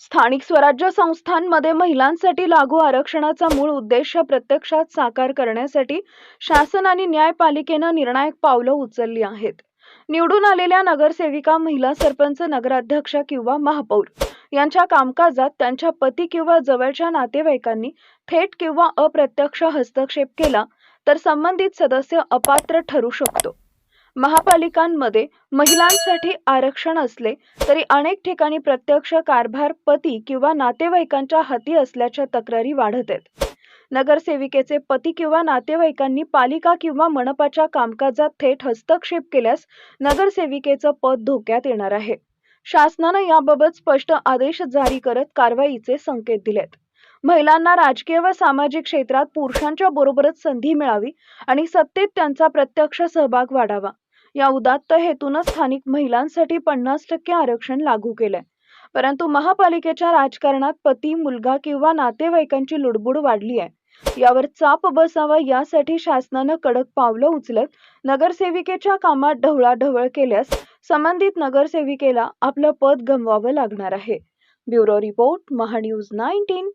स्थानिक स्वराज्य संस्थांमध्ये महिलांसाठी लागू आरक्षणाचा मूळ उद्देश प्रत्यक्षात साकार करण्यासाठी शासन आणि न्यायपालिकेनं निर्णायक पावलं उचलली आहेत. निवडून आलेल्या नगरसेविका महिला सरपंच नगराध्यक्ष किंवा महापौर यांच्या कामकाजात त्यांच्या पती किंवा जवळच्या नातेवाईकांनी थेट किंवा अप्रत्यक्ष हस्तक्षेप केला तर संबंधित सदस्य अपात्र ठरू शकतो. महापालिकांमध्ये महिलांसाठी आरक्षण असले तरी अनेक ठिकाणी प्रत्यक्ष कारभार पती किंवा नातेवाईकांच्या हाती असल्याच्या तक्रारी वाढत आहेत. नगरसेविकेचे पती किंवा नातेवाईकांनी पालिका किंवा मनपाच्या कामकाजात थेट हस्तक्षेप केल्यास नगरसेविकेचं पद धोक्यात येणार आहे. शासनानं याबाबत स्पष्ट आदेश जारी करत कारवाईचे संकेत दिलेत. महिलांना राजकीय व सामाजिक क्षेत्रात पुरुषांच्या बरोबरच संधी मिळावी आणि सत्तेत त्यांचा प्रत्यक्ष सहभाग वाढावा. या उदात्त हेतून स्थानिक महिलांसाठी पन्नास टक्के आरक्षण लागू केलंय. परंतु महापालिकेच्या राजकारणात पती मुलगा किंवा नातेवाईकांची लुडबुड वाढली आहे. यावर चाप बसावा यासाठी शासनानं कडक पावलं उचलत नगरसेविकेच्या कामात ढवळाढवळ केल्यास संबंधित नगरसेविकेला आपलं पद गमवावं लागणार आहे. Bureau report MahaNews nineteen.